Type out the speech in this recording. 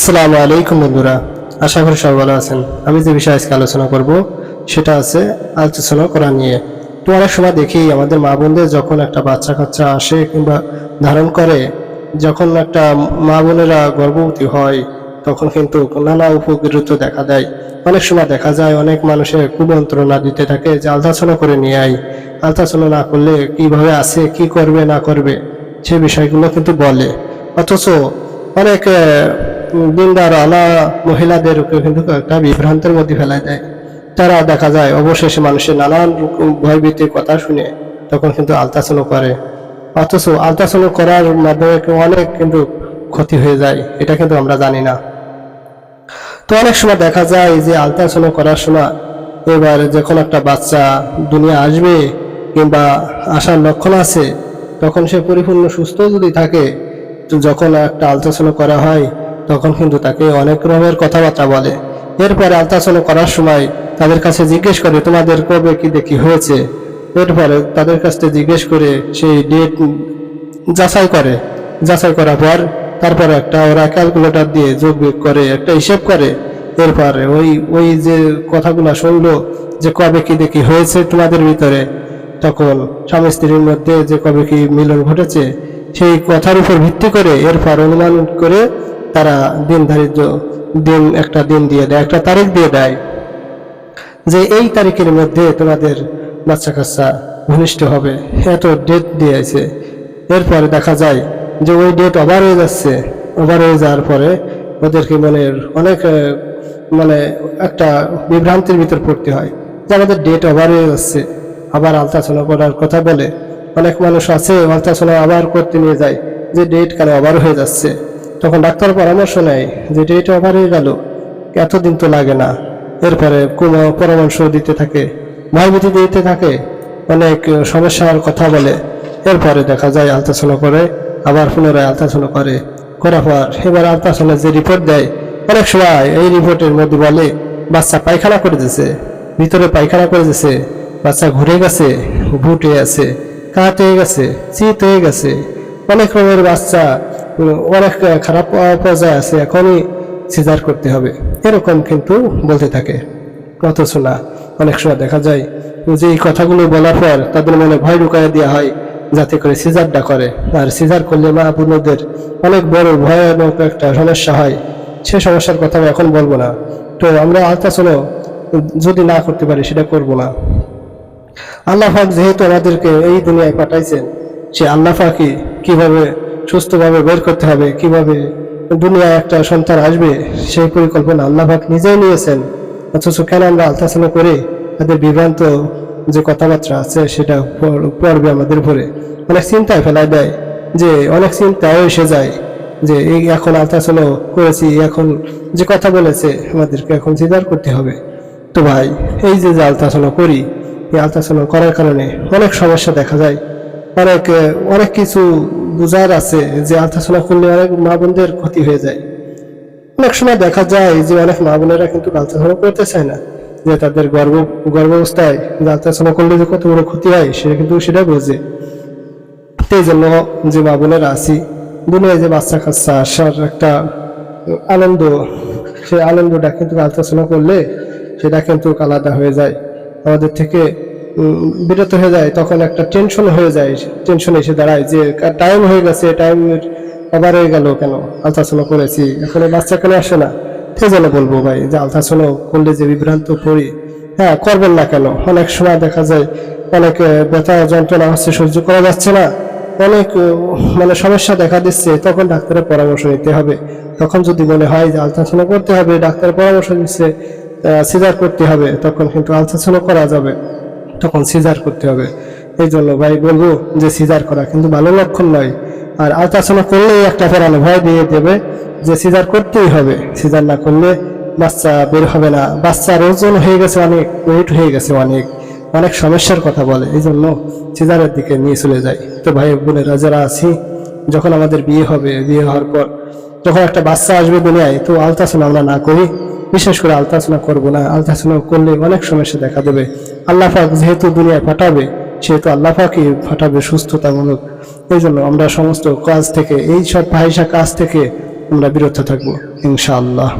আসসালামু আলাইকুম বন্ধুরা, আশা করি সবাই ভালো আছেন। আমি যে বিষয়ে আজকে আলোচনা করব, সেটা আছে আলোচনা করা নিয়ে। তো অনেক সময় দেখি আমাদের মা বোনদের যখন একটা বাচ্চা কাচ্চা আসে কিংবা ধারণ করে, যখন একটা মা বোনেরা গর্ভবতী হয়, তখন কিন্তু নানা উপকৃত দেখা দেয়। অনেক সময় দেখা যায় অনেক মানুষের কুমন্ত্রণা দিতে থাকে যে আলট্রাসাউন্ড করে নিয়ে আই আলট্রাসাউন্ড না করলে কীভাবে আছে কি করবে, না করবে, সে বিষয়গুলো কিন্তু বলে। অথচ অনেক দিনদার আলা মহিলাদেরকে কিন্তু একটা বিভ্রান্তের মধ্যে ফেলা দেয়। তারা দেখা যায় অবশেষে মানুষের নানান ভয়ভীতির কথা শুনে তখন কিন্তু আলট্রাসাউন্ড করে। অথচ আলট্রাসাউন্ড করার মাধ্যমে অনেক কিন্তু ক্ষতি হয়ে যায়, এটা কিন্তু আমরা জানি না। তো অনেক সময় দেখা যায় যে আলট্রাসাউন্ড করার সময় এবার যখন একটা বাচ্চা দুনিয়া আসবে কিংবা আসার লক্ষণ আছে, তখন সে পরিপূর্ণ সুস্থ যদি থাকে যখন একটা আলট্রাসাউন্ড করা হয় তখন কিন্তু তাকে অনেক রকমের কথাবার্তা বলে। এরপরে আলট্রাসাউন্ড করার সময় তাদের কাছে জিজ্ঞেস করে, তোমাদের কবে কি দেখি হয়েছে? এরপরে তাদের কাছ থেকে জিজ্ঞেস করে, সেই ডেট যাচাই করে। যাচাই করার পর তারপরে একটা ওরা ক্যালকুলেটর দিয়ে যোগ বিয়োগ করে, একটা হিসেব করে। এরপরে ওই ওই যে কথাগুলো শুনলো, যে কবে কি দেখি হয়েছে তোমাদের ভিতরে, তখন স্বামী স্ত্রীর মধ্যে যে কবে কি মিলন ঘটেছে, সেই কথার উপর ভিত্তি করে এরপর অনুমান করে তারা দিন ধারিত দিন একটা দিন দিয়ে দেয়, একটা তারিখ দিয়ে দেয় যে এই তারিখের মধ্যে তোমাদের বাচ্চা কাচ্চা ঘনিষ্ঠ হবে। এত ডেট দিয়েছে। এরপরে দেখা যায় যে ওই ডেট ওভার হয়ে যাচ্ছে। ওভার হয়ে যাওয়ার পরে ওদেরকে মনের অনেক মানে একটা বিভ্রান্তির ভিতর পড়তে হয় যে আমাদের ডেট ওভার হয়ে যাচ্ছে। আবার আলট্রাসাউন্ড করার কথা বলে অনেক মানুষ আছে আলট্রাসাউন্ড আবার করতে নিয়ে যায় যে ডেট কেন ওভার হয়ে যাচ্ছে। তখন ডাক্তার পরামর্শ নেয় যে এটা ওভার হয়ে গেল। এতদিন তো লাগে না। এরপরে কোনো পরামর্শ দিতে থাকে ভয়ভীতি দিতে থাকে, অনেক সমস্যার কথা বলে। এরপরে দেখা যায় আলট্রাসাউন্ড করে, আবার পুনরায় আলট্রাসাউন্ড করে। করার পর এবার আলট্রাসাউন্ডের যে রিপোর্ট দেয়, অনেক সময় এই রিপোর্টের মধ্যে বলে, বাচ্চা পায়খানা করে দিয়েছে ভিতরে পায়খানা করে দিয়েছে বাচ্চা ঘুরে গেছে ভুট আছে কাত হয়ে গেছে, চিত হয়ে গেছে। অনেক রকমের বাচ্চা অনেক খারাপ পর্যায়ে আছে, এখনই সিজার করতে হবে। এরকম কিন্তু বলতে থাকে। অথচ না, অনেক সময় দেখা যায় যে এই কথাগুলো বলার পর তাদের মনে ভয় ঢুকাই দেওয়া হয়, যাতে করে সিজারটা করে। আর সিজার করলে মা বোনদের অনেক বড় ভয়ানক একটা সমস্যা হয়। সে সমস্যার কথা আমি এখন বলব না। তো আমরা আলট্রাসাউন্ড যদি না করতে পারি, সেটা করব না। আল্লাহ পাক যেহেতু আমাদেরকে এই দুনিয়ায় পাঠাইছেন, সে আল্লাহ পাকই কীভাবে সুস্থভাবে বের করতে হবে, কীভাবে দুনিয়ায় একটা সন্তান আসবে সেই পরিকল্পনা আল্লাহ পাক নিজেই নিয়েছেন। অথচ কেন আমরা আলট্রাসাউন্ড করে তাদের বিভ্রান্ত যে কথাবার্তা আছে সেটা পড়বে আমাদের উপরে? অনেক চিন্তায় ফেলাই দেয় যে, অনেক চিন্তাও এসে যায় যে, এই এখন আলট্রাসাউন্ড করেছি এখন যে কথা বলেছে আমাদেরকে এখন সিজার করতে হবে। তো ভাই, এই যে যে আলট্রাসাউন্ড করি, এই আলট্রাসাউন্ড করার কারণে অনেক সমস্যা দেখা যায়। অনেক অনেক কিছু বোঝার আছে যে আলট্রাসাউন্ড করলে অনেক মা বোনদের ক্ষতি হয়ে যায়। অনেক সময় দেখা যায় যে অনেক মা বোনেরা কিন্তু আলট্রাসাউন্ড করতে চায় না, যে তাদের গর্ব গর্ভ গর্ভাবস্থায় যে আলট্রাসাউন্ড করলে যে কত বড় ক্ষতি হয় সেটা কিন্তু সেটা বোঝে। এই জন্য যে মা বোনেরা আছি দুনিয়ায় যে বাচ্চা কাচ্চা আসার একটা আনন্দ, সেই আনন্দটা কিন্তু আলট্রাসাউন্ড করলে সেটা কিন্তু আলাদা হয়ে যায়। আমাদের থেকে বিরত হয়ে যায়, তখন একটা টেনশন হয়ে যায় টেনশন এসে দাঁড়ায় যে টাইম হয়ে গেছে টাইম আবার হয়ে গেল কেন? আলট্রাসাউন্ড করেছি। এখন বাচ্চা কেন আসে না? সেই জন্য বলব ভাই, যে আলট্রাসাউন্ড করলে যে বিভ্রান্ত পড়ি হ্যাঁ করবেন না কেন? অনেক সময় দেখা যায়, অনেক ব্যথা যন্ত্রণা হচ্ছে, সহ্য করা যাচ্ছে না। অনেক মানে সমস্যা দেখা দিচ্ছে, তখন ডাক্তারের পরামর্শ নিতে হবে। তখন যদি মনে হয় যে আলট্রাসাউন্ড করতে হবে, ডাক্তারের পরামর্শ দিচ্ছে সিজার করতে হবে, তখন কিন্তু আলট্রাসাউন্ড করা যাবে। তখন সিজার করতে হবে। এই জন্য ভাই বলব যে সিজার করা কিন্তু ভালো লক্ষণ নয়। আর আলট্রাসাউন্ড করলেই একটা ফেরানো ভয় দিয়ে দেবে যে সিজার করতেই হবে। সিজার না করলে বাচ্চা বের হবে না। বাচ্চার ওজন হয়ে গেছে অনেক, ওয়েট হয়ে গেছে অনেক। অনেক সমস্যার কথা বলে। এই জন্য সিজারের দিকে নিয়ে চলে যায় তো ভাই বোনেরা, যারা আছি, যখন আমাদের বিয়ে হবে, বিয়ে হওয়ার পর যখন একটা বাচ্চা আসবে দুনিয়ায়, তো আলট্রাসাউন্ড আমরা না করি। বিশেষ করে আলট্রাসাউন্ড করব না। আলট্রাসাউন্ড করলে অনেক সমস্যা দেখা দেবে। আল্লাহ পাক যেহেতু দুনিয়া ফাটাবে সেহেতু আল্লাহ ফাটাবে সুস্থতামূলক। এই জন্য আমরা সমস্ত কাজ থেকে, এই সব ভাইসা কাজ থেকে আমরা বিরত থাকব, ইনশাআল্লাহ।